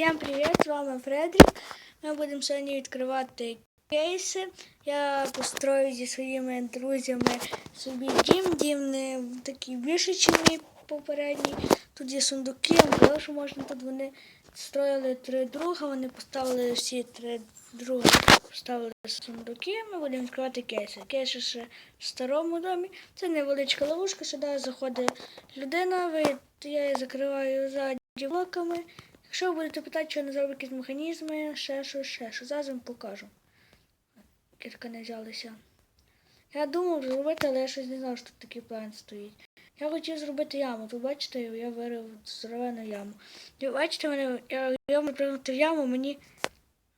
Всем привет, з вами Фредрік. Ми будемо сьогодні відкривати кейси. Я построю зі своїми друзями собі дім. Дім не такий більше, ніж мій попередній. Тут є сундуки, я що можна тут вони строїли три друга, вони поставили всі три друга, поставили сундуки. Ми будемо відкривати кейси. Кейси ще в старому домі. Це невеличка ловушка, сюди заходить людина, я її закриваю ззаді блоками. Якщо ви будете питати, що не зробив якісь механізми, ще що, ще що, зараз вам покажу. Кірка не взялися. Я думав зробити, але я щось не знав, що тут такий план стоїть. Я хотів зробити яму. Тут бачите, я вирив здоровену яму. І бачите, мене, я, я пригнути в яму, мені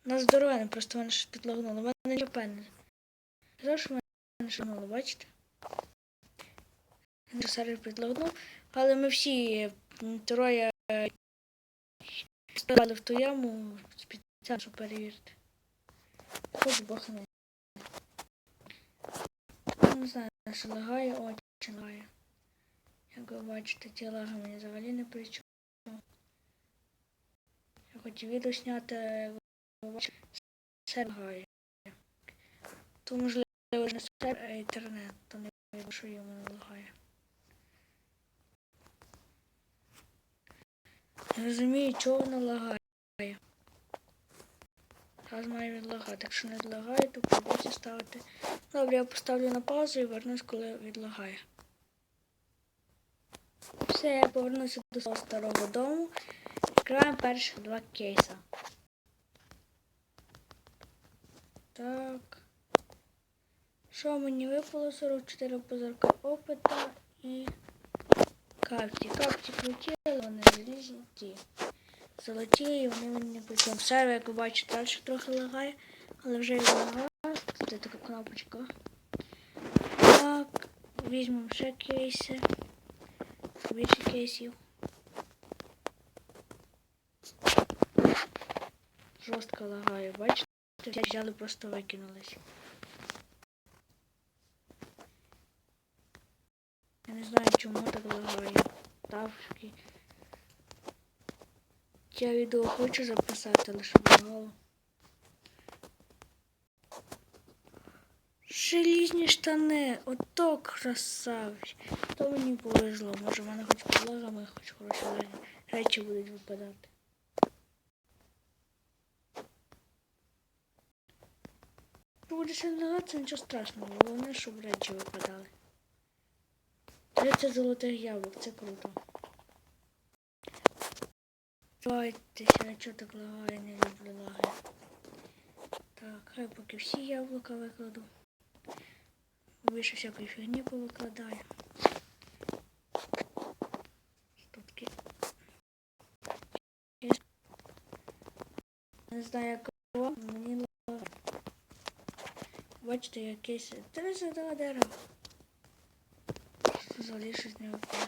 на здоровене, просто мене щось підлагнуло. Мене не чопенне. Казав, що мене шагнуло, бачите? Я сервер підлагнув, але ми всі троє Ставили в ту яму спеціально, щоб перевірити. Хоч Бог не. Не знаю, що лагає, очень лагає. Як ви бачите, ті лаги мені взагалі не при чому. Я хотів відео зняти, як ви бачите, все лагає. То можливо не все інтернет, то не що йому не лагає. Не розумію, чого воно лагає. Зараз має відлагати. Якщо не відлагає, то придеться ставити. Добре, я поставлю на паузу і вернусь, коли відлагає. Все, я повернуся до свого старого дому. Відкриваємо перших два кейса. Так. Що мені випало? 44 позорка опита і капті. Капті круті, але вони залізні ті. Золоті, і вони мені причому. Сервер, як ви бачите, далі трохи лагає, але вже і лагає. Це така кнопочка. Так, візьмемо ще кейси. Більше кейсів. Жорстко лагає, бачите? Взяли, просто викинулись. Не знаю, чому так лагає. Тавки. Я відео хочу записати, але щоб лагало. Желізні штани, ото красавчик. То мені повезло. Може в мене хоч лагами, хоч хороші речі будуть випадати. Буде ще лагатися, нічого страшного. Головне, щоб речі випадали. 30 золотих яблук, це круто. Давайте, чого так лагає, не люблю лаги. Так, хай поки всі яблука викладу. Більше всякої фігні повикладаю. Штуки. Не знаю, як мені лагає. Бачите, якесь 32 дерева. Взагалі щось не випало.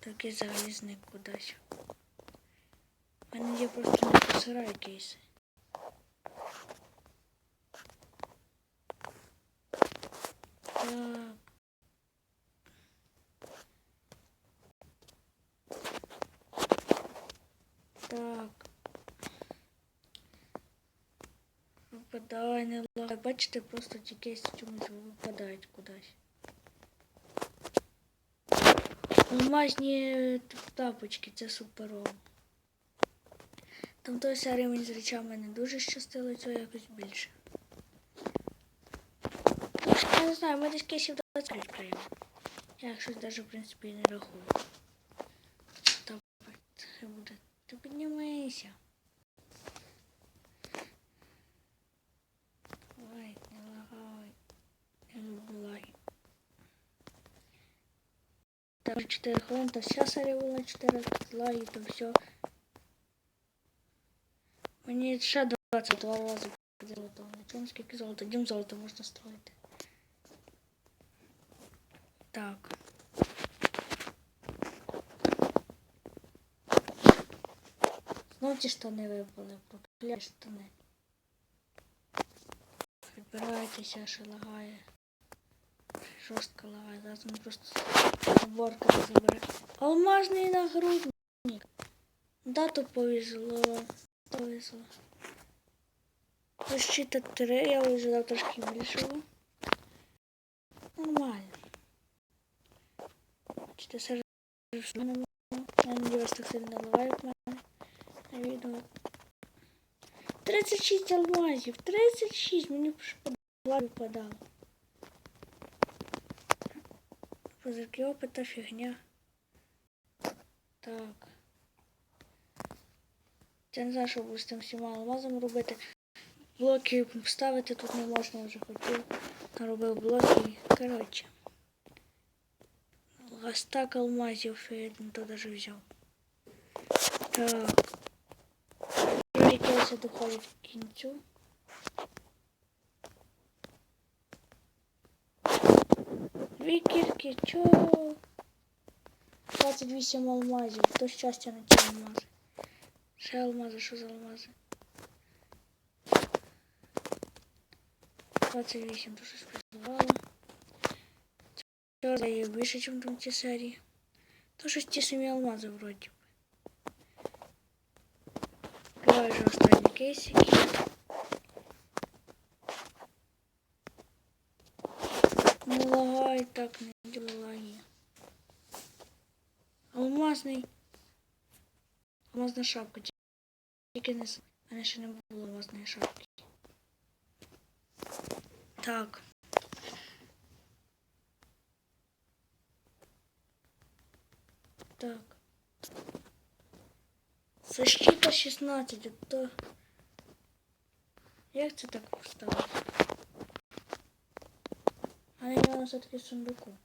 Такий взагалі зник кудись. У мене є просто не посирай кейси. Так. Так. Випадає, не лагає. Бачите, просто ті кейси чомусь випадають кудись. Алмазні тапочки, це суперово. Там той серії мені з речами не дуже щастило, цього якось більше. Я не знаю, ми десь кейсів 20 відкриємо. Я щось навіть, в принципі, не рахую. Так, хай буде. Ти піднімайся. Ой, не лагай. Я люблю лаги. Так, 4 хвилин, то вся серія була 4 лаги, то все. Мені ще 22 рази золото. Чому скільки золота? Дім золото можна строїти. Так. Знов ті штани випали, прокляті штани. Відбирайтеся, що лагає. Жорстко лагає, зараз ми просто уборка забере. Алмазний нагрудник. Да, то повезло. Повезло. Защита 3, я ожидав трошки більшого. Нормально. Чи це все ж Я надіюсь, так сильно наливають мене на відео. 36 алмазів, 36, мені ж по два випадало. Позирки опита фігня. Так. Я не знаю, що буду з тим всіма алмазами робити. Блоки ставити тут не можна вже хотів. Наробив блоки. Коротше. Стак алмазів я то даже взяв. Так. Якесь доходить кінцю. Дві кірки, чо? 28 алмазів. То щастя на ті алмази. Ще алмази, що за алмази? 28 то щось призивало. Цього є більше, ніж в цій серії. То щось ті самі алмази вроді. би. Відкриваю вже останні кейсики. так не лагає. Алмазний. Алмазна шапка. Тільки не з- в мене ще не було алмазної шапки. Так. Так. Защита 16, а то... Як це так поставити? Не воно все-таки в сундуку.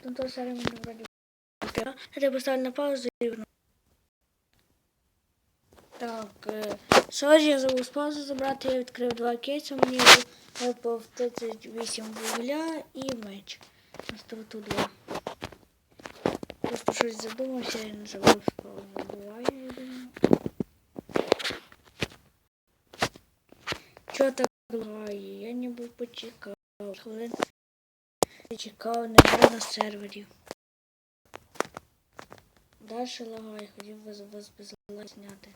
Там то серія мені вроді. Я поставлю на паузу і верну. Так, е, сьогодні я забув з паузи забрати, я відкрив два кейси, мені випав 38 вугля і меч. Остроту 2. Просто щось задумався і не забув паузи. Буває, я думаю. Чого так буває? Я ніби почекав. Хвилин чекав, не було на сервері. Дальше лагає, хотів би вас без лаги зняти.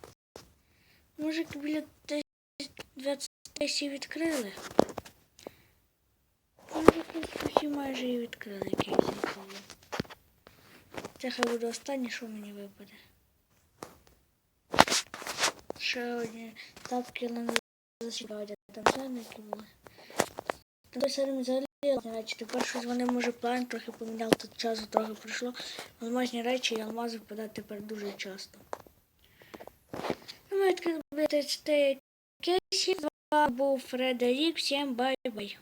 Може, біля 20 всі відкрили? Може, всі майже і відкрили відкрили. Це хай буде останнє, що мені випаде. Ще одні тапки на засікають, там були. Там той серед взагалі речі. Тепер щось вони може план трохи поміняв, тут часу трохи пройшло. Алмазні речі і алмази впадають тепер дуже часто. Ну, ми відкрили 34 кейсі. З вами був Фредерік. Всім бай-бай.